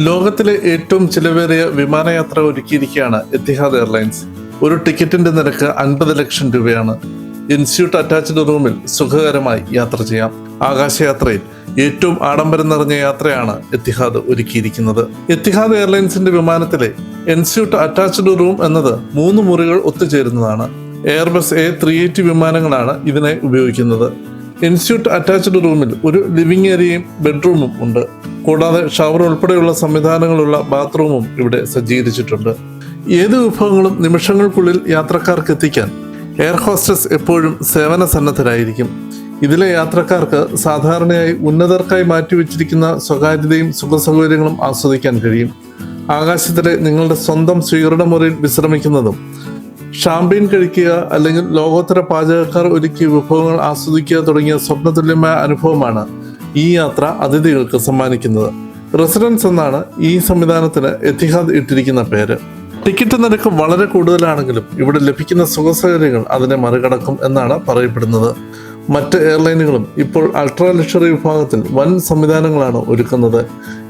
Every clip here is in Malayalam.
ലോകത്തിലെ ഏറ്റവും ചിലവേറിയ വിമാനയാത്ര ഒരുക്കിയിരിക്കുകയാണ് എത്തിഹാദ് എയർലൈൻസ് ഒരു ടിക്കറ്റിന്റെ നിരക്ക് അൻപത് ലക്ഷം രൂപയാണ്. ഇൻസ്റ്റിറ്റ്യൂട്ട് അറ്റാച്ച്ഡ് റൂമിൽ സുഖകരമായി യാത്ര ചെയ്യാം. ആകാശയാത്രയിൽ ഏറ്റവും ആഡംബരം നിറഞ്ഞ യാത്രയാണ് എത്തിഹാദ് ഒരുക്കിയിരിക്കുന്നത്. എത്തിഹാദ് എയർലൈൻസിന്റെ വിമാനത്തിലെ എൻസ്യൂട്ട് അറ്റാച്ച്ഡ് റൂം എന്നത് മൂന്ന് മുറികൾ ഒത്തുചേരുന്നതാണ്. എയർബസ് എ ത്രീ എയ്റ്റി വിമാനങ്ങളാണ് ഇതിനെ ഉപയോഗിക്കുന്നത്. ഇൻസ്റ്റിറ്റ്യൂട്ട് അറ്റാച്ച്ഡ് റൂമിൽ ഒരു ലിവിംഗ് ഏരിയയും ബെഡ്റൂമും ഉണ്ട്. കൂടാതെ ഷവർ ഉൾപ്പെടെയുള്ള സംവിധാനങ്ങളുള്ള ബാത്റൂമും ഇവിടെ സജ്ജീകരിച്ചിട്ടുണ്ട്. ഏത് വിഭവങ്ങളും നിമിഷങ്ങൾക്കുള്ളിൽ യാത്രക്കാർക്ക് എത്തിക്കാൻ എയർ ഹോസ്റ്റസ് എപ്പോഴും സേവന സന്നദ്ധരായിരിക്കും. ഇതിലെ യാത്രക്കാർക്ക് സാധാരണയായി ഉന്നതർക്കായി മാറ്റിവെച്ചിരിക്കുന്ന സ്വകാര്യതയും സുഖസൗകര്യങ്ങളും ആസ്വദിക്കാൻ കഴിയും. ആകാശത്തിലെ നിങ്ങളുടെ സ്വന്തം സ്വീകരണ മുറിയിൽ വിശ്രമിക്കുന്നതും ഷാമ്പയിൻ കഴിക്കുക അല്ലെങ്കിൽ ലോകോത്തര പാചകക്കാർ ഒരുക്കിയ വിഭവങ്ങൾ ആസ്വദിക്കുക തുടങ്ങിയ സ്വപ്നതുല്യമായ അനുഭവമാണ് ഈ യാത്ര അതിഥികൾക്ക് സമ്മാനിക്കുന്നത്. റെസിഡൻസ് എന്നാണ് ഈ സംവിധാനത്തിന് എത്തിഹാദ് ഇട്ടിരിക്കുന്ന പേര്. ടിക്കറ്റ് നിരക്ക് വളരെ കൂടുതലാണെങ്കിലും ഇവിടെ ലഭിക്കുന്ന സുഖസൗകര്യങ്ങൾ അതിനെ മറികടക്കും എന്നാണ് പറയപ്പെടുന്നത്. മറ്റ് എയർലൈനുകളും ഇപ്പോൾ അൾട്രാ ലക്ഷറി വിഭാഗത്തിൽ വൻ സംവിധാനങ്ങളാണ് ഒരുക്കുന്നത്.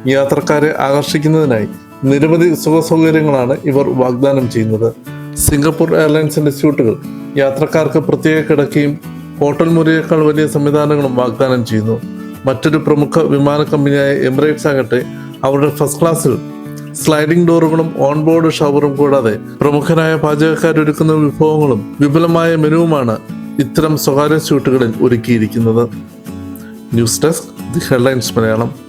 യാത്രക്കാരെ ആകർഷിക്കുന്നതിനായി നിരവധി സുഖസൗകര്യങ്ങളാണ് ഇവർ വാഗ്ദാനം ചെയ്യുന്നത്. സിംഗപ്പൂർ എയർലൈൻസിന്റെ സ്യൂട്ടുകൾ യാത്രക്കാർക്ക് പ്രത്യേക കിടക്കുകയും ഹോട്ടൽ മുറിയേക്കാൾ വലിയ സംവിധാനങ്ങളും വാഗ്ദാനം ചെയ്യുന്നു. മറ്റൊരു പ്രമുഖ വിമാന കമ്പനിയായ എമിറേറ്റ്സ് ആകട്ടെ അവരുടെ ഫസ്റ്റ് ക്ലാസ്സിൽ സ്ലൈഡിംഗ് ഡോറുകളും ഓൺബോർഡ് ഷവറും കൂടാതെ പ്രമുഖരായ പാചകക്കാരൊരുക്കുന്ന വിഭവങ്ങളും വിപുലമായ മെനുവുമാണ് ഇത്തരം സ്വകാര്യ സ്യൂട്ടുകളിൽ ഒരുക്കിയിരിക്കുന്നത്. News desk the headlines Malayalam.